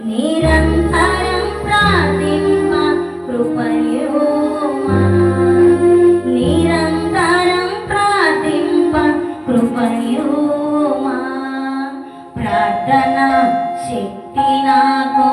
నిరంతరం ప్రార్థింప కృపయోమా నిరంతరం ప్రార్థింప కృపయోమా ప్రార్థన శక్తి నాకు